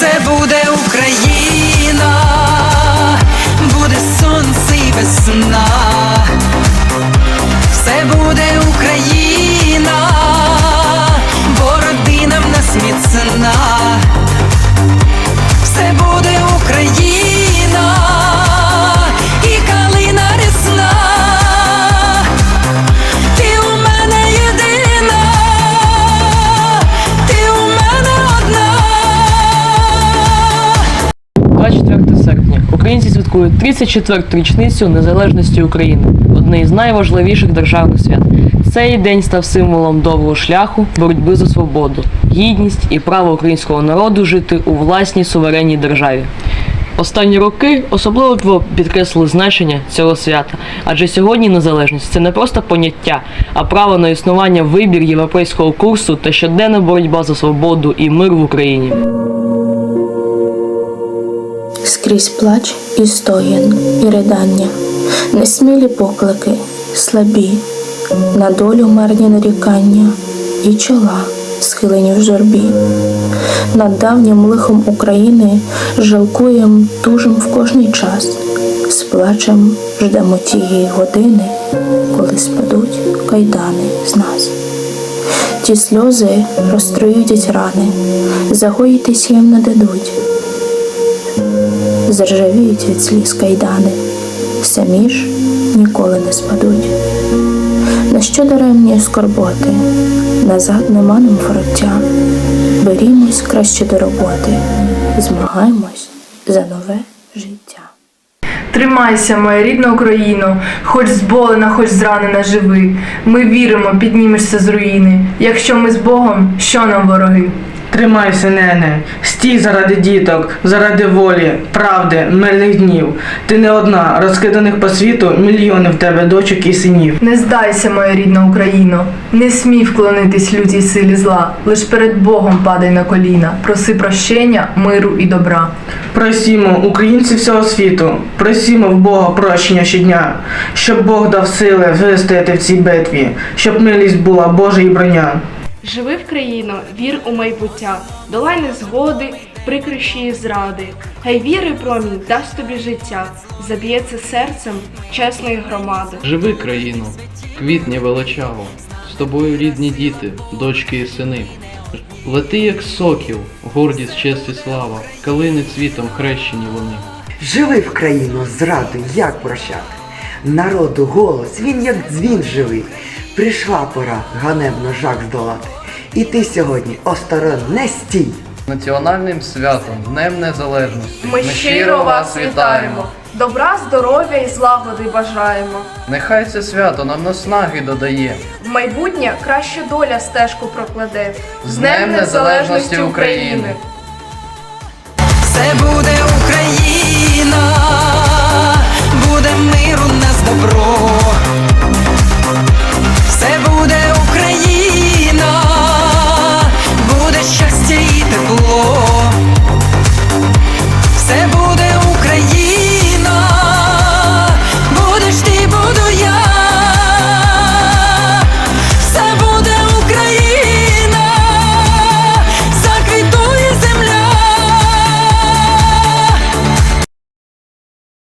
Все буде Україна, святкують 34-ту річницю незалежності України, одне із найважливіших державних свят. Цей день став символом довгого шляху боротьби за свободу, гідність і право українського народу жити у власній суверенній державі. Останні роки особливо підкреслили значення цього свята, адже сьогодні незалежність це не просто поняття, а право на існування вибір європейського курсу та щоденна боротьба за свободу і мир в Україні. Скрізь плач і стогін, і ридання, несмілі поклики, слабі, на долю марні нарікання, і чола, схилені в журбі. Над давнім лихом України жалкуєм, тужим в кожний час, з плачем ждемо тієї години, коли спадуть кайдани з нас. Ті сльози розтруюдять рани, загоїтись їм не дадуть заржавіють від сліз кайдани, самі ж ніколи не спадуть. На що даремні скорботи, назад нема нам вороття. Берімось краще до роботи, змагаємось за нове життя. Тримайся, моя рідна Україно, хоч зболена, хоч зранена живи. Ми віримо, піднімешся з руїни. Якщо ми з Богом, що нам вороги? Тримайся, нене, стій заради діток, заради волі, правди, мирних днів. Ти не одна, розкиданих по світу мільйони в тебе дочок і синів. Не здайся, моя рідна Україно, не смій вклонитись лютій силі зла. Лиш перед Богом падай на коліна, проси прощення, миру і добра. Просімо, українці всього світу, просімо в Бога прощення щодня, щоб Бог дав сили вистояти в цій битві, щоб милість була Божа і броня. Живи в країну, вір у майбуття, долай незгоди, прикрощі і зради. Хай віри промінь дасть тобі життя, заб'ється серцем чесної громади. Живи країну, квітні величаво, з тобою рідні діти, дочки і сини. Лети, як сокіл, гордість, честь і слава, калини цвітом хрещені вони. Живи в країну зраду, як прощати. Народу голос, він як дзвін живий. Прийшла пора ганебно жах здолати. І ти сьогодні осторонь не стій. Національним святом, Днем Незалежності. Ми щиро вас вітаємо, добра, здоров'я і злагоди бажаємо. Нехай це свято нам наснаги додає. В майбутнє краща доля стежку прокладе. З Днем Незалежності України! Все буде Україна, буде мир у нас добро.